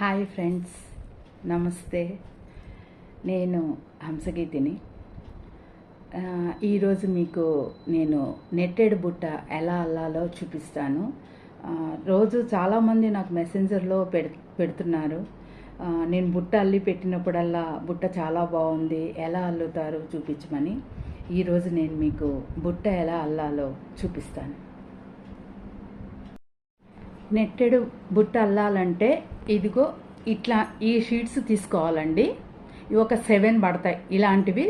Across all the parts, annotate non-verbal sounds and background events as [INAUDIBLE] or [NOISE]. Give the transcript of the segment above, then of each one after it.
Hi friends నమస్తే. నేను హంసగీతిని. ఈరోజు మీకు నేను నెట్టెడ్ బుట్ట ఎలా అల్లాలో చూపిస్తాను. రోజు చాలామంది నాకు మెసెంజర్లో పెడ్ పెడుతున్నారు. నేను బుట్ట అల్లి పెట్టినప్పుడల్లా బుట్ట చాలా బాగుంది ఎలా అల్లుతారు చూపించమని. ఈరోజు నేను మీకు బుట్ట ఎలా అల్లాలో చూపిస్తాను. నెట్టెడు బుట్ట అల్లాలంటే ఇదిగో ఇట్లా ఈ షీట్స్ తీసుకోవాలండి. ఇవి ఒక సెవెన్ పడతాయి. ఇలాంటివి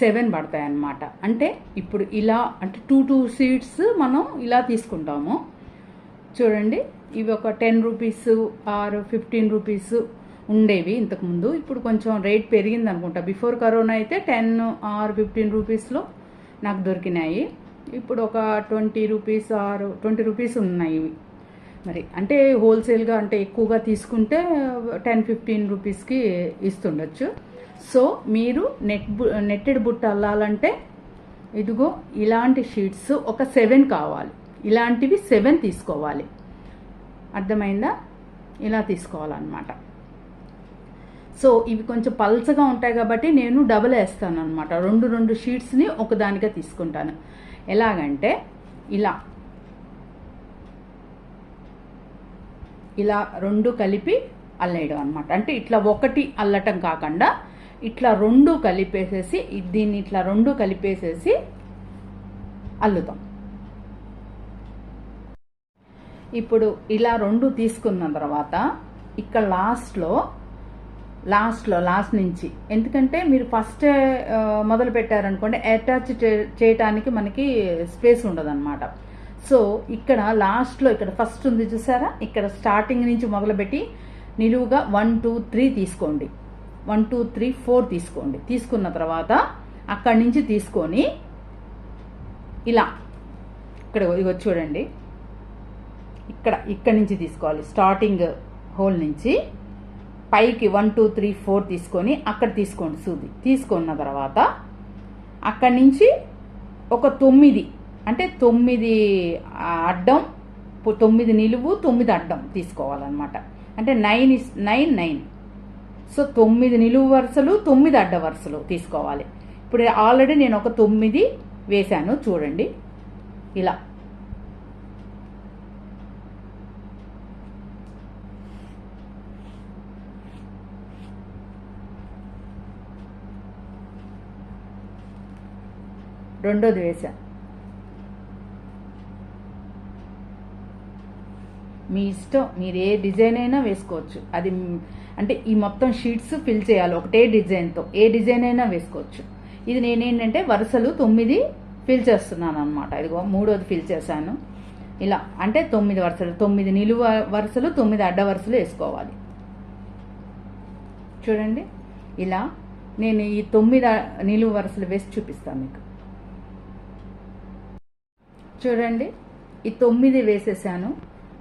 సెవెన్ పడతాయి అన్నమాట అంటే ఇప్పుడు ఇలా అంటే టూ టూ షీట్స్ మనం ఇలా తీసుకుంటాము. చూడండి ఇవి ఒక ten rupees or fifteen rupees ఉండేవి ఇంతకుముందు. ఇప్పుడు కొంచెం రేట్ పెరిగింది అనుకుంటా బిఫోర్ కరోనా అయితే టెన్ ఆర్ ఫిఫ్టీన్ రూపీస్లో నాకు దొరికినాయి. ఇప్పుడు ఒక twenty rupees or twenty rupees ఉన్నాయి ఇవి. మరి. అంటే హోల్సేల్గా అంటే ఎక్కువగా తీసుకుంటే టెన్ ఫిఫ్టీన్ రూపీస్కి ఇస్తుండొచ్చు. సో మీరు నెట్ బు నెట్టెడ్ బుట్ట అల్లాలంటే ఇదిగో ఇలాంటి షీట్స్ ఒక సెవెన్ కావాలి. ఇలాంటివి సెవెన్ తీసుకోవాలి. అర్థమైందా? ఇలా తీసుకోవాలన్నమాట. సో ఇవి కొంచెం పల్చగా ఉంటాయి కాబట్టి నేను డబుల్ వేస్తాను అనమాట రెండు రెండు షీట్స్ని ఒకదానిగా తీసుకుంటాను. ఎలాగంటే ఇలా ఇలా రెండు కలిపి అల్లేయడం అనమాట అంటే ఇట్లా ఒకటి అల్లటం కాకుండా ఇట్లా రెండు కలిపేసేసి దీన్ని ఇట్లా రెండు కలిపేసేసి అల్లుతాం. ఇప్పుడు ఇలా రెండు తీసుకున్న తర్వాత ఇక్కడ లాస్ట్లో లాస్ట్లో లాస్ట్ నుంచి ఎందుకంటే మీరు ఫస్ట్ మొదలు పెట్టారనుకోండి అటాచ్ చేయటానికి మనకి స్పేస్ ఉండదన్నమాట. సో ఇక్కడ లాస్ట్లో ఇక్కడ ఫస్ట్ ఉంది చూసారా? ఇక్కడ స్టార్టింగ్ నుంచి మొదలుపెట్టి నిలువుగా వన్ టూ త్రీ తీసుకోండి. వన్ టూ త్రీ ఫోర్ తీసుకోండి. తీసుకున్న తర్వాత అక్కడి నుంచి తీసుకొని ఇలా ఇక్కడ ఇగో చూడండి. ఇక్కడ ఇక్కడి నుంచి తీసుకోవాలి. స్టార్టింగ్ హోల్ నుంచి పైకి వన్ టూ త్రీ ఫోర్ తీసుకొని అక్కడ తీసుకోండి సూది. తీసుకున్న తర్వాత అక్కడి నుంచి ఒక తొమ్మిది అంటే తొమ్మిది అడ్డం తొమ్మిది నిలువు తొమ్మిది అడ్డం తీసుకోవాలన్నమాట. అంటే nine is nine nine. So తొమ్మిది నిలువు వరుసలు తొమ్మిది అడ్డ వరుసలు తీసుకోవాలి. ఇప్పుడు ఆల్రెడీ నేను ఒక తొమ్మిది వేశాను చూడండి. ఇలా. రెండోది వేశాను మీ ఇష్టం మీరు ఏ డిజైన్ అయినా వేసుకోవచ్చు. అది అంటే ఈ మొత్తం షీట్స్ ఫిల్ చేయాలి ఒకటే డిజైన్తో. ఏ డిజైన్ అయినా వేసుకోవచ్చు. ఇది నేనేంటంటే వరుసలు తొమ్మిది ఫిల్ చేస్తున్నాను అనమాట ఇదిగో మూడోది ఫిల్ చేశాను. ఇలా అంటే తొమ్మిది వరుసలు తొమ్మిది నిలువ వరుసలు తొమ్మిది అడ్డ వరుసలు వేసుకోవాలి. చూడండి ఇలా నేను ఈ తొమ్మిది నిలువ నిలువు వరుసలు వేసి చూపిస్తాను మీకు. చూడండి ఈ తొమ్మిది వేసేసాను.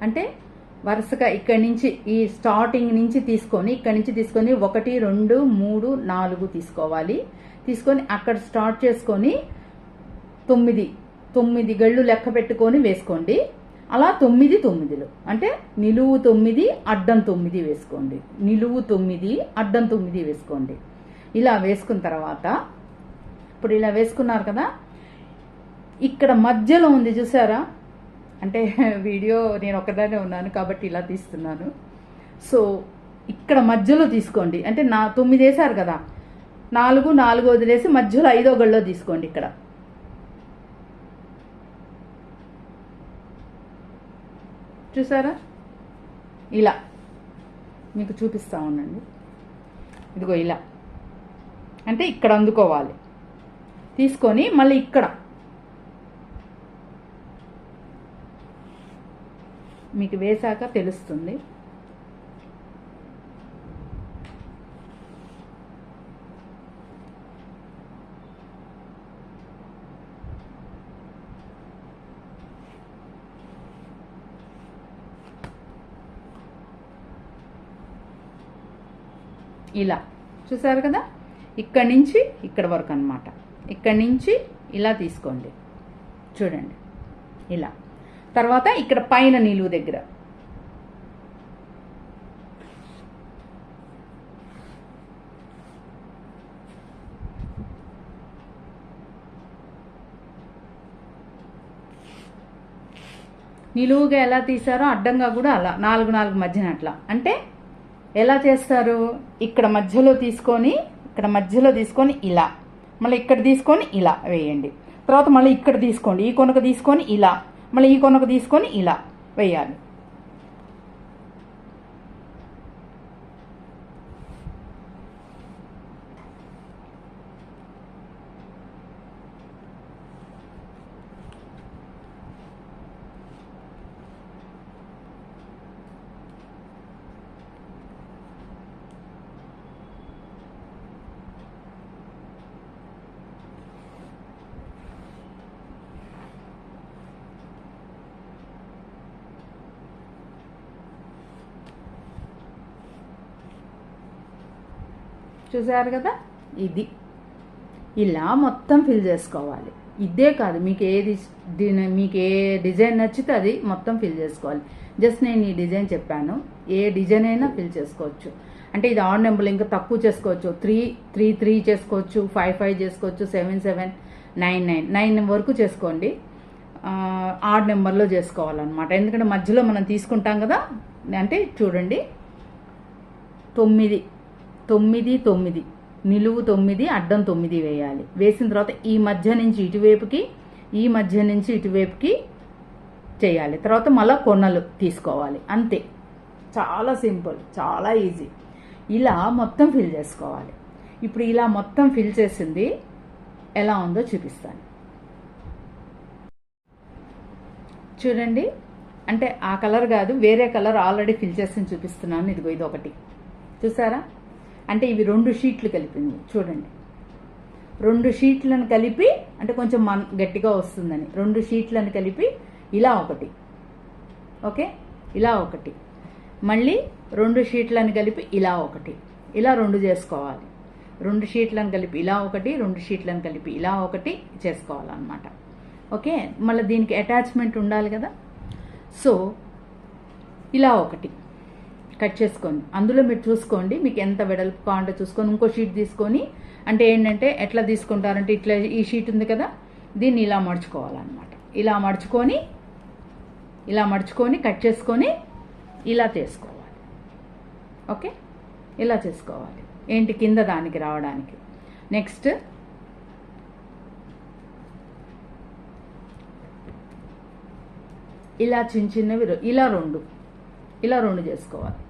అంటే వరుసగా ఇక్కడి నుంచి ఈ స్టార్టింగ్ నుంచి తీసుకొని ఇక్కడి నుంచి తీసుకొని ఒకటి రెండు మూడు నాలుగు తీసుకోవాలి. తీసుకొని అక్కడ స్టార్ట్ చేసుకొని తొమ్మిది తొమ్మిది గళ్ళు లెక్క పెట్టుకొని వేసుకోండి. అలా తొమ్మిది తొమ్మిదిలు. అంటే నిలువు తొమ్మిది అడ్డం తొమ్మిది వేసుకోండి. నిలువు తొమ్మిది అడ్డం తొమ్మిది వేసుకోండి. ఇలా వేసుకున్న తర్వాత ఇప్పుడు ఇలా వేసుకున్నారు కదా? ఇక్కడ మధ్యలో ఉంది చూసారా? అంటే [LAUGHS] వీడియో నేను ఒకదానే ఉన్నాను కాబట్టి ఇలా తీస్తున్నాను. సో ఇక్కడ మధ్యలో తీసుకోండి. అంటే నా తొమ్మిది వేశారు కదా. నాలుగు నాలుగు వదిలేసి మధ్యలో ఐదో గళ్ళో తీసుకోండి ఇక్కడ. చూసారా? ఇలా. మీకు చూపిస్తా ఉండండి. ఇదిగో ఇలా. అంటే ఇక్కడ అందుకోవాలి. తీసుకొని మళ్ళీ ఇక్కడ. మీకు వేశాక తెలుస్తుంది. ఇలా. చూసారు కదా? ఇక్కడి నుంచి ఇక్కడ వరకు అనమాట ఇక్కడి నుంచి ఇలా తీసుకోండి. చూడండి. ఇలా. తర్వాత ఇక్కడ పైన నిలువు దగ్గర. నిలువుగా ఎలా తీసారో అడ్డంగా కూడా అలా నాలుగు నాలుగు మధ్యన అట్లా. అంటే ఎలా చేస్తారు? ఇక్కడ మధ్యలో తీసుకొని ఇక్కడ మధ్యలో తీసుకొని ఇలా. మళ్ళీ ఇక్కడ తీసుకొని ఇలా వేయండి. తర్వాత మళ్ళీ ఇక్కడ తీసుకోండి. ఈ కొనక తీసుకొని ఇలా. మళ్ళీ ఈ కొనకు తీసుకొని ఇలా వేయాలి. చూసారు కదా? ఇది. ఇలా మొత్తం ఫిల్ చేసుకోవాలి. ఇదే కాదు మీకు ఏది మీకు ఏ డిజైన్ నచ్చితే అది మొత్తం ఫిల్ చేసుకోవాలి. జస్ట్ నేను ఈ డిజైన్ చెప్పాను. ఏ డిజైన్ అయినా ఫిల్ చేసుకోవచ్చు. అంటే ఇది ఆడ్ నెంబర్ ఇంకా తక్కువ చేసుకోవచ్చు. త్రీ త్రీ త్రీ చేసుకోవచ్చు ఫైవ్ ఫైవ్ చేసుకోవచ్చు seven seven nine nine nine వరకు చేసుకోండి. ఆర్డ్ ఆడ్ నెంబర్లో చేసుకోవాలన్నమాట. ఎందుకంటే మధ్యలో మనం తీసుకుంటాం కదా? అంటే చూడండి. తొమ్మిది. తొమ్మిది తొమ్మిది. నిలువు తొమ్మిది అడ్డం తొమ్మిది వేయాలి. వేసిన తర్వాత ఈ మధ్య నుంచి ఇటువైపుకి ఈ మధ్య నుంచి ఇటువైపుకి చేయాలి. తర్వాత మళ్ళీ కొనలు తీసుకోవాలి. అంతే. చాలా సింపుల్ చాలా ఈజీ. ఇలా మొత్తం ఫిల్ చేసుకోవాలి. ఇప్పుడు ఇలా మొత్తం ఫిల్ చేసింది ఎలా ఉందో చూపిస్తాను. చూడండి. అంటే ఆ కలర్ కాదు వేరే కలర్ ఆల్రెడీ ఫిల్ చేసి చూపిస్తున్నాను. ఇదిగో ఇది ఒకటి చూసారా? అంటే ఇవి రెండు షీట్లు కలిపింది. చూడండి. రెండు షీట్లను కలిపి అంటే కొంచెం మన గట్టిగా వస్తుందని. రెండు షీట్లను కలిపి ఇలా ఒకటి. ఓకే? ఇలా ఒకటి. మళ్ళీ రెండు షీట్లను కలిపి ఇలా ఒకటి. ఇలా రెండు చేసుకోవాలి. రెండు షీట్లను కలిపి ఇలా ఒకటి రెండు షీట్లను కలిపి ఇలా ఒకటి చేసుకోవాలన్నమాట. ఓకే? మళ్ళీ దీనికి అటాచ్మెంట్ ఉండాలి కదా? సో ఇలా ఒకటి. కట్ చేసుకోండి. అందులో మీరు చూసుకోండి మీకు ఎంత వెడల్పు కావాలంటే చూసుకొని ఇంకో షీట్ తీసుకొని అంటే ఏంటంటే ఎట్లా తీసుకుంటారంటే ఇట్లా ఈ షీట్ ఉంది కదా దీన్ని ఇలా మడుచుకోవాలన్నమాట. ఇలా మడుచుకొని ఇలా మడుచుకొని కట్ చేసుకొని ఇలా చేసుకోవాలి. ఓకే? ఇలా చేసుకోవాలి. ఏంటి? కింద దానికి రావడానికి. నెక్స్ట్ ఇలా చిన్న చిన్నవి ఇలా రెండు. ఇలా రెండు చేసుకోవాలి.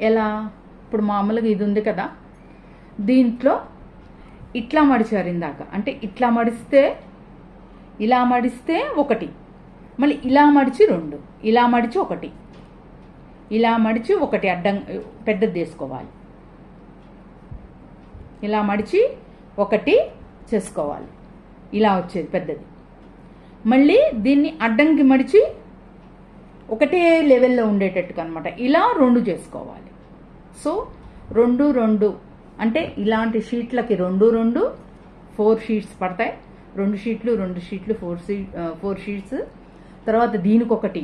ఎలా? ఇప్పుడు మామూలుగా ఇది ఉంది కదా. దీంట్లో ఇట్లా మడిచారు ఇందాక. అంటే ఇట్లా మడిస్తే ఇలా మడిస్తే ఒకటి. మళ్ళీ ఇలా మడిచి రెండు. ఇలా మడిచి ఒకటి. ఇలా మడిచి ఒకటి అడ్డం పెద్దది తీసుకోవాలి ఇలా మడిచి ఒకటి చేసుకోవాలి. ఇలా వచ్చేది పెద్దది. మళ్ళీ దీన్ని అడ్డంకి మడిచి ఒకటే లెవెల్లో ఉండేటట్టుగా అనమాట ఇలా రెండు చేసుకోవాలి. సో రెండు రెండు. అంటే ఇలాంటి షీట్లకి రెండు రెండు ఫోర్ షీట్స్ పడతాయి. రెండు షీట్లు రెండు షీట్లు ఫోర్ షీ ఫోర్ షీట్స్. తర్వాత దీనికొకటి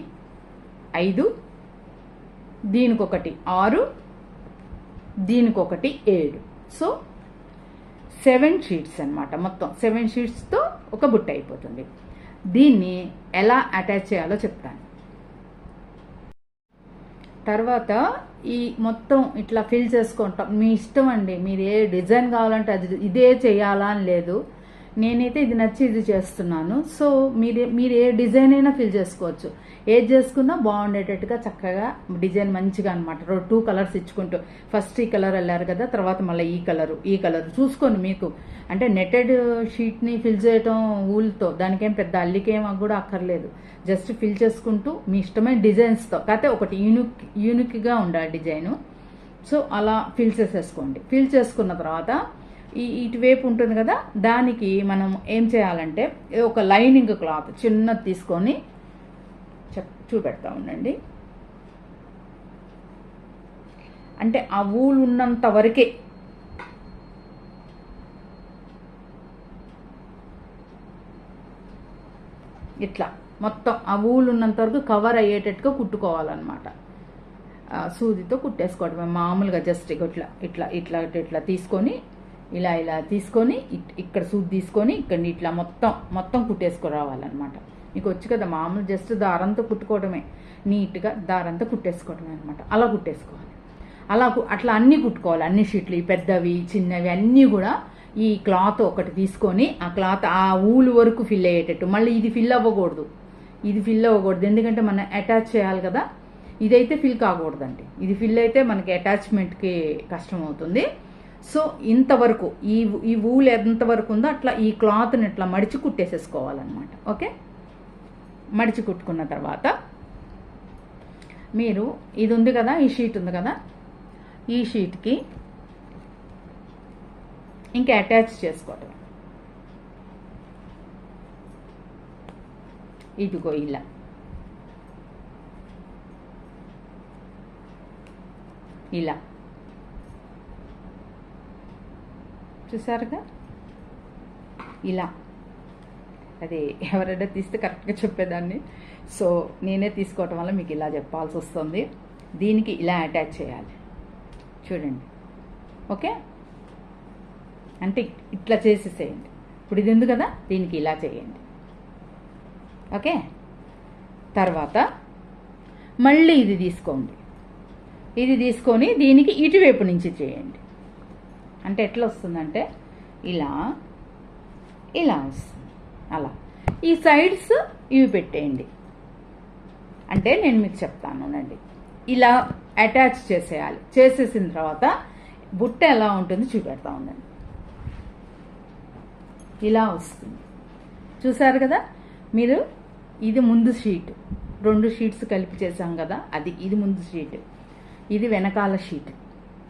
ఐదు. దీనికొకటి ఆరు. దీనికొకటి ఏడు. సో సెవెన్ షీట్స్ అనమాట మొత్తం. సెవెన్ షీట్స్తో ఒక బుట్ట అయిపోతుంది. దీన్ని ఎలా అటాచ్ చేయాలో చెప్తాను. తర్వాత ఈ మొత్తం ఇట్లా ఫిల్ చేసుకుంటాం. మీ ఇష్టం అండి. మీరు ఏ డిజైన్ కావాలంటే అది ఇదే చేయాలా అని లేదు. నేనైతే ఇది నచ్చి ఇది చేస్తున్నాను. సో మీరు మీరు ఏ డిజైన్ అయినా ఫిల్ చేసుకోవచ్చు. ఏది చేసుకున్నా బాగుండేటట్టుగా చక్కగా డిజైన్ మంచిగా అనమాట టూ కలర్స్ ఇచ్చుకుంటూ. ఫస్ట్ ఈ కలర్ వెళ్ళారు కదా తర్వాత మళ్ళీ ఈ కలరు ఈ కలర్. చూసుకోండి మీకు. అంటే నెటెడ్ షీట్ని ఫిల్ చేయటం ఊల్తో దానికేం పెద్ద అల్లికేం కూడా అక్కర్లేదు. జస్ట్ ఫిల్ చేసుకుంటూ మీ ఇష్టమైన డిజైన్స్తో కాకపోతే ఒకటి యూనిక్ యూనిక్గా ఉండాలి డిజైను. సో అలా ఫిల్ చేసేసుకోండి. ఫిల్ చేసుకున్న తర్వాత ఈ ఇటువైపు ఉంటుంది కదా దానికి మనం ఏం చేయాలంటే ఒక లైనింగ్ క్లాత్ చిన్నది తీసుకొని చూపెడతా ఉండండి. అంటే ఆ ఊలు ఉన్నంత వరకే. ఇట్లా మొత్తం ఆ ఊలు ఉన్నంత వరకు కవర్ అయ్యేటట్టుగా కుట్టుకోవాలన్నమాట. సూదితో కుట్టేసుకోవడమే మామూలుగా జస్ట్ ఇట్లా ఇట్లా ఇట్లా ఇట్లా తీసుకొని ఇలా ఇలా తీసుకొని ఇక్కడ సూది తీసుకొని ఇక్కడ ఇట్లా మొత్తం మొత్తం కుట్టేసుకురావాలన్నమాట నీకు వచ్చి కదా మామూలు జస్ట్ దారంతో కుట్టుకోవడమే నీట్గా దారంతో కుట్టేసుకోవడమే అనమాట అలా కుట్టేసుకోవాలి. అలా కు- అట్లా అన్నీ కుట్టుకోవాలి. అన్ని షీట్లు ఈ పెద్దవి చిన్నవి అన్నీ కూడా ఈ క్లాత్ ఒకటి తీసుకొని ఆ క్లాత్ ఆ ఊలు వరకు ఫిల్ అయ్యేటట్టు. మళ్ళీ ఇది ఫిల్ అవ్వకూడదు. ఇది ఫిల్ అవ్వకూడదు. ఎందుకంటే మనం అటాచ్ చేయాలి కదా. ఇదైతే ఫిల్ కాకూడదండి. ఇది ఫిల్ అయితే మనకి అటాచ్మెంట్కి కష్టం అవుతుంది సో ఇంతవరకు ఈ ఈ ఊలు ఎంతవరకు ఉందో అట్లా ఈ క్లాత్ని ఇట్లా మడిచి కుట్టేసేసుకోవాలన్నమాట. ఓకే? మడిచి కుట్టుకున్న తర్వాత మీరు ఇది ఉంది కదా ఈ షీట్ ఉంది కదా ఈ షీట్కి ఇంకా అటాచ్ చేసుకోవటం. ఇదిగో ఇలా. ఇలా. చూసారుగా? ఇలా. అది ఎవరైనా తీస్తే కరెక్ట్గా చెప్పేదాన్ని. సో నేనే తీసుకోవటం వల్ల మీకు ఇలా చెప్పాల్సి వస్తుంది. దీనికి ఇలా అటాచ్ చేయాలి. చూడండి. ఓకే? అంటే ఇట్లా చేసేసేయండి. ఇప్పుడు ఇది ఉంది కదా దీనికి ఇలా చేయండి. ఓకే? తర్వాత మళ్ళీ ఇది తీసుకోండి. ఇది తీసుకొని దీనికి ఇటువైపు నుంచి చేయండి. అంటే ఎట్లా వస్తుందంటే ఇలా ఇలా వస్తుంది. అలా. ఈ సైడ్స్ ఇవి పెట్టేయండి. అంటే నేను మీకు చెప్తాను అండి ఇలా అటాచ్ చేసేయాలి. చేసేసిన తర్వాత బుట్ట ఎలా ఉంటుంది చూపెడతా ఉండండి. ఇలా వస్తుంది. చూసారు కదా? మీరు ఇది ముందు షీట్ రెండు షీట్స్ కలిపి చేసాం కదా? అది ఇది ముందు షీట్ ఇది వెనకాల షీట్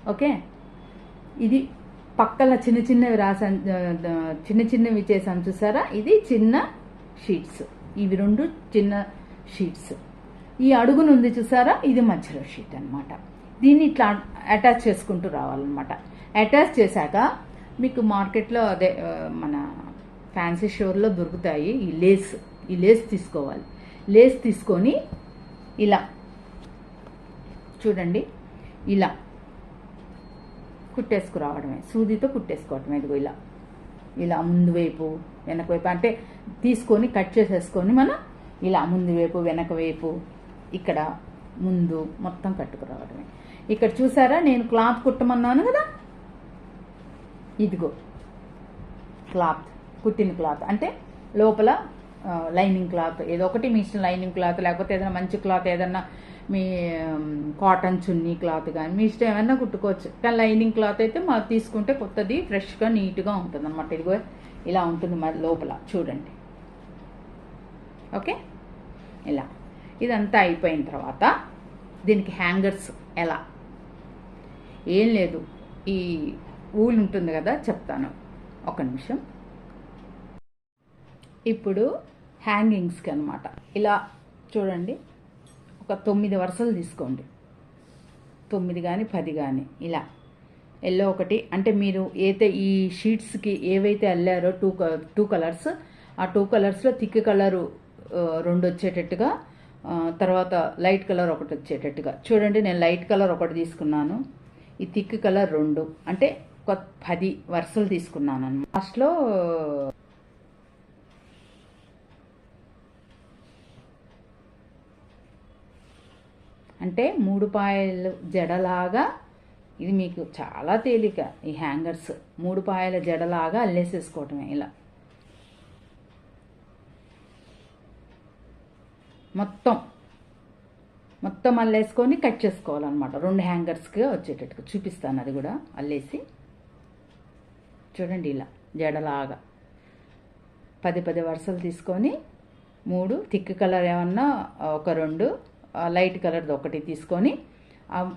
ఓకే? ఇది పక్కల చిన్న చిన్నవి రాసాను చిన్న చిన్నవి చేసాం చూసారా? ఇది చిన్న షీట్స్ ఇవి రెండు చిన్న షీట్స్ ఈ అడుగును ఉంది చూసారా? ఇది మధ్యలో షీట్ అన్నమాట. దీన్ని ఇట్లా అటాచ్ చేసుకుంటూ రావాలన్నమాట. అటాచ్ చేశాక మీకు మార్కెట్లో అదే మన ఫ్యాన్సీ షోర్లో దొరుకుతాయి ఈ లేస్ ఈ లేస్ తీసుకోవాలి. లేస్ తీసుకొని ఇలా చూడండి. ఇలా. కుట్టేసుకురావడమే. సూదితో కుట్టేసుకోవటమే. ఇదిగో ఇలా. ఇలా ముందు వైపు వెనక వైపు. అంటే తీసుకొని కట్ చేసేసుకొని మనం ఇలా ముందు వైపు వెనక వైపు ఇక్కడ ముందు మొత్తం కట్టుకురావడమే. ఇక్కడ చూసారా? నేను క్లాత్ కుట్టమన్నాను కదా? ఇదిగో. క్లాత్. కుట్టిన క్లాత్. అంటే లోపల లైనింగ్ క్లాత్ ఏదో ఒకటి మీ ఇష్టం లైనింగ్ క్లాత్ లేకపోతే ఏదైనా మంచి క్లాత్ ఏదన్నా మీ కాటన్ చున్నీ క్లాత్ కానీ మీ ఇష్టం ఏమైనా కుట్టుకోవచ్చు. కానీ లైనింగ్ క్లాత్ అయితే మాకు తీసుకుంటే కొత్తది ఫ్రెష్గా నీట్గా ఉంటుంది అనమాట ఇదిగో ఇలా ఉంటుంది మరి లోపల. చూడండి. ఓకే? ఇలా. ఇదంతా అయిపోయిన తర్వాత దీనికి హ్యాంగర్స్ ఎలా? ఏం లేదు. ఈ ఊలు ఉంటుంది కదా చెప్తాను. ఒక నిమిషం. ఇప్పుడు హ్యాంగింగ్స్కి అనమాట ఇలా చూడండి. ఒక తొమ్మిది వరుసలు తీసుకోండి. తొమ్మిది కానీ పది కానీ ఇలా. ఎల్లో ఒకటి. అంటే మీరు ఏతే ఈ షీట్స్కి ఏవైతే అల్లారో టూ టూ కలర్స్ ఆ టూ కలర్స్లో థిక్ కలరు రెండు వచ్చేటట్టుగా తర్వాత లైట్ కలర్ ఒకటి వచ్చేటట్టుగా. చూడండి నేను లైట్ కలర్ ఒకటి తీసుకున్నాను. ఈ థిక్ కలర్ రెండు. అంటే ఒక పది వరుసలు తీసుకున్నాను అన్నమాట. లాస్ట్లో అంటే మూడు పాయలు జడలాగా ఇది మీకు చాలా తేలిక ఈ హ్యాంగర్స్. మూడు పాయల జడలాగా అల్లేసేసుకోవటమే ఇలా. మొత్తం మొత్తం అల్లేసుకొని కట్ చేసుకోవాలన్నమాట. రెండు హ్యాంగర్స్కి వచ్చేటట్టుగా చూపిస్తాను అది కూడా అల్లేసి. చూడండి ఇలా జడలాగా. పది పది వరుసలు తీసుకొని మూడు థిక్ కలర్ ఏమన్నా ఒక రెండు లైట్ కలర్ది ఒకటి తీసుకొని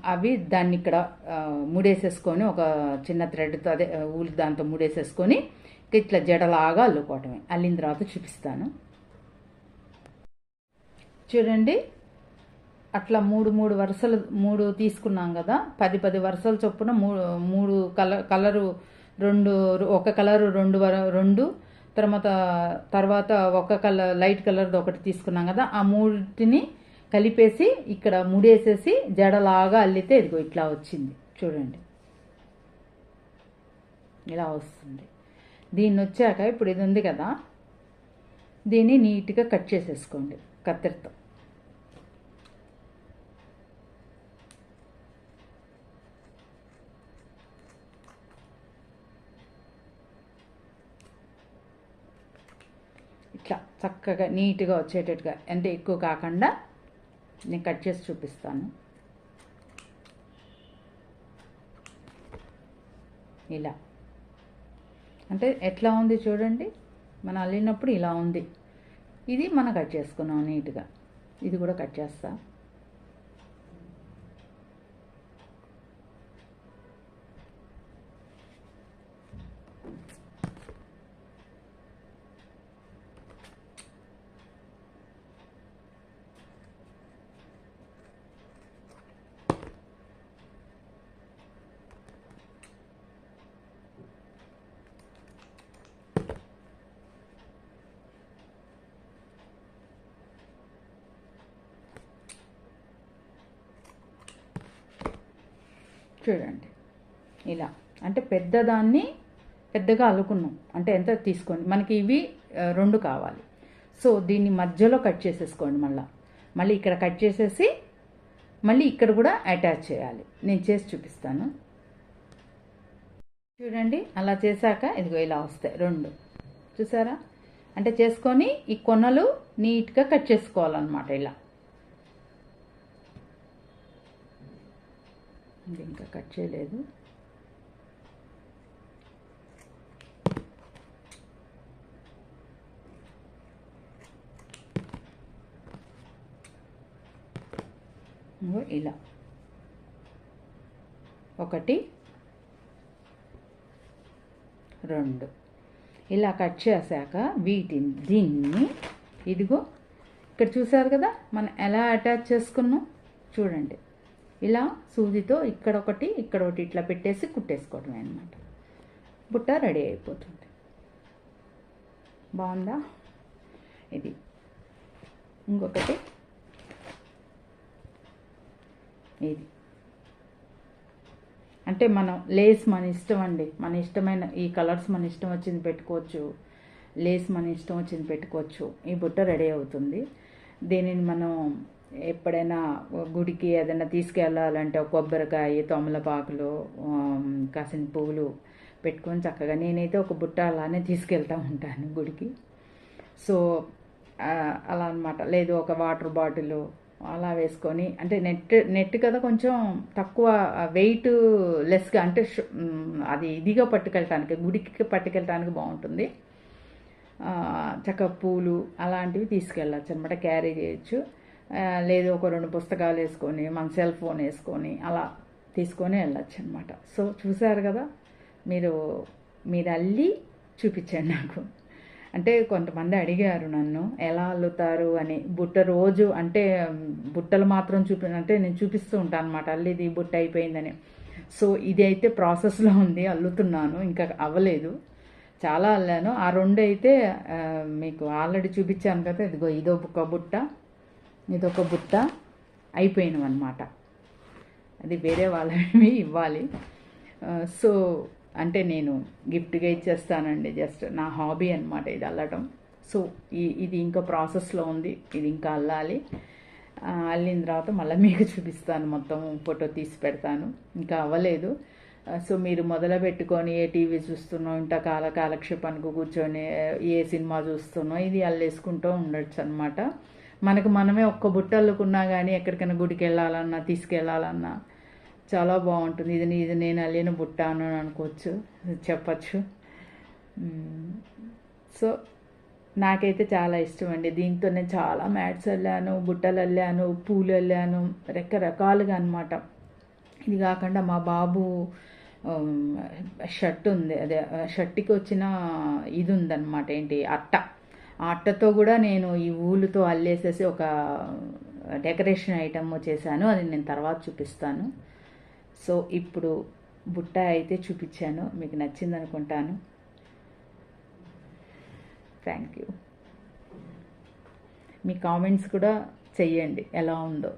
అవి దాన్ని ఇక్కడ ముడేసేసుకొని ఒక చిన్న థ్రెడ్తో అదే ఆ, ఊలు దాంతో ముడేసేసుకొని ఇట్లా జడలాగా అల్లుకోవటమే. అల్లిన తర్వాత చూపిస్తాను. చూడండి అట్లా మూడు మూడు వరుసలు మూడు తీసుకున్నాం కదా పది పది వరుసల చొప్పున మూడు మూడు కలర్ కలరు రెండు ఒక కలరు రెండు వర రెండు తర్వాత తర్వాత ఒక కలర్ లైట్ కలర్ది ఒకటి తీసుకున్నాం కదా ఆ మూడిటిని కలిపేసి ఇక్కడ ముడేసేసి జడలాగా అల్లితే ఇదిగో ఇట్లా వచ్చింది. చూడండి. ఇలా వస్తుంది. దీన్ని వచ్చాక ఇప్పుడు ఇది ఉంది కదా. దీన్ని నీట్గా కట్ చేసేసుకోండి కత్తెరతో. ఇట్లా చక్కగా నీట్గా వచ్చేటట్టుగా అంటే ఎక్కువ కాకుండా నేను కట్ చేసి చూపిస్తాను. ఇలా. అంటే ఎట్లా ఉంది చూడండి. మనం అల్లినప్పుడు ఇలా ఉంది. ఇది మనం కట్ చేసుకున్నాం నీట్గా. ఇది కూడా కట్ చేస్తాను చూడండి. ఇలా. అంటే పెద్దదాన్ని పెద్దగా అల్లుకున్నాం. అంటే ఎంత తీసుకోండి? మనకి ఇవి రెండు కావాలి. సో దీన్ని మధ్యలో కట్ చేసేసుకోండి మళ్ళీ. మళ్ళీ ఇక్కడ కట్ చేసేసి మళ్ళీ ఇక్కడ కూడా అటాచ్ చేయాలి. నేను చేసి చూపిస్తాను. చూడండి అలా చేశాక ఇదిగో ఇలా వస్తాయి. రెండు. చూసారా? అంటే చేసుకొని ఈ కొనలు నీట్గా కట్ చేసుకోవాలన్నమాట ఇలా. ఇంకా కట్ చేయలేదు. ఇలా. ఒకటి రెండు. ఇలా కట్ చేశాక వీటిని దీన్ని ఇదిగో ఇక్కడ చూసారు కదా మనం ఎలా అటాచ్ చేసుకున్నాం? చూడండి. ఇలా సూదితో ఇక్కడ ఒకటి ఇక్కడ ఒకటి ఇట్లా పెట్టేసి కుట్టేసుకోవడమే అనమాట బుట్ట రెడీ అయిపోతుంది. బాగుందా? ఇది. ఇంకొకటి. ఇది. అంటే మనం లేస్ మన ఇష్టం అండి. మన ఇష్టమైన ఈ కలర్స్ మన ఇష్టం వచ్చింది పెట్టుకోవచ్చు. లేస్ మన ఇష్టం వచ్చింది పెట్టుకోవచ్చు. ఈ బుట్ట రెడీ అవుతుంది. దీనిని మనం ఎప్పుడైనా గుడికి ఏదైనా తీసుకెళ్ళాలంటే కొబ్బరికాయ తొమలపాకులు కాసిన పువ్వులు పెట్టుకొని చక్కగా నేనైతే ఒక బుట్ట అలానే తీసుకెళ్తూ ఉంటాను గుడికి. సో అలా అనమాట లేదు ఒక వాటర్ బాటిల్ అలా వేసుకొని అంటే నెట్ నెట్ కదా కొంచెం తక్కువ వెయిట్ లెస్గా అంటే అది ఇదిగా పట్టుకెళ్ళటానికి గుడికి పట్టుకెళ్ళటానికి బాగుంటుంది. చక్క పూలు అలాంటివి తీసుకెళ్ళచ్చు అనమాట క్యారీ చేయొచ్చు. లేదు ఒక రెండు పుస్తకాలు వేసుకొని మన సెల్ ఫోన్ వేసుకొని అలా తీసుకొని వెళ్ళచ్చు అనమాట సో చూసారు కదా మీరు మీరు అల్లి చూపించండి నాకు. అంటే కొంతమంది అడిగారు నన్ను ఎలా అల్లుతారు అని. బుట్ట రోజు అంటే బుట్టలు మాత్రం చూపి అంటే నేను చూపిస్తూ ఉంటాను అనమాట అల్లిది బుట్ట అయిపోయిందని. సో ఇది అయితే ప్రాసెస్లో ఉంది అల్లుతున్నాను ఇంకా అవ్వలేదు. చాలా అల్లాను. ఆ రెండు అయితే మీకు ఆల్రెడీ చూపించాను కదా ఇదిగో ఇదో ఒక బుట్ట. ఇదొక బుట్ట అయిపోయినవి అనమాట అది వేరే వాళ్ళవి ఇవ్వాలి. సో అంటే నేను గిఫ్ట్గా ఇచ్చేస్తానండి. జస్ట్ నా హాబీ అనమాట ఇది అల్లటం సో ఈ ఇది ఇంకా ప్రాసెస్లో ఉంది. ఇది ఇంకా అల్లాలి. అల్లిన తర్వాత మళ్ళీ మీకు చూపిస్తాను. మొత్తం ఫోటో తీసి పెడతాను. ఇంకా అవ్వలేదు. సో మీరు మొదలు పెట్టుకొని ఏ టీవీ చూస్తున్నాం ఇంట కాల కాలక్షేపానికి కూర్చొని ఏ సినిమా చూస్తున్నాం ఇది అల్లేసుకుంటూ ఉండొచ్చు అనమాట మనకు మనమే ఒక్క బుట్ట అల్లుకున్నా కానీ ఎక్కడికైనా గుడికి వెళ్ళాలన్నా తీసుకెళ్ళాలన్నా చాలా బాగుంటుంది. ఇది ఇది నేను అల్లిన బుట్ట అని అనుకోవచ్చు. చెప్పచ్చు. సో నాకైతే చాలా ఇష్టం అండి దీంతో నేను చాలా మ్యాట్స్ వెళ్ళాను బుట్టలు వెళ్ళాను పూలు వెళ్ళాను రకరకాలుగా అనమాట ఇది కాకుండా మా బాబు షర్ట్ ఉంది. అదే షర్ట్కి వచ్చిన ఇది ఉందన్నమాట. ఏంటి? అట్ట. అట్టతో కూడా నేను ఈ ఊలుతో అల్లేసేసి ఒక డెకరేషన్ ఐటమ్ చేశాను. అది నేను తర్వాత చూపిస్తాను. సో ఇప్పుడు బుట్ట అయితే చూపించాను. మీకు నచ్చింది అనుకుంటాను థ్యాంక్ యూ మీ కామెంట్స్ కూడా చెయ్యండి. ఎలా ఉందో.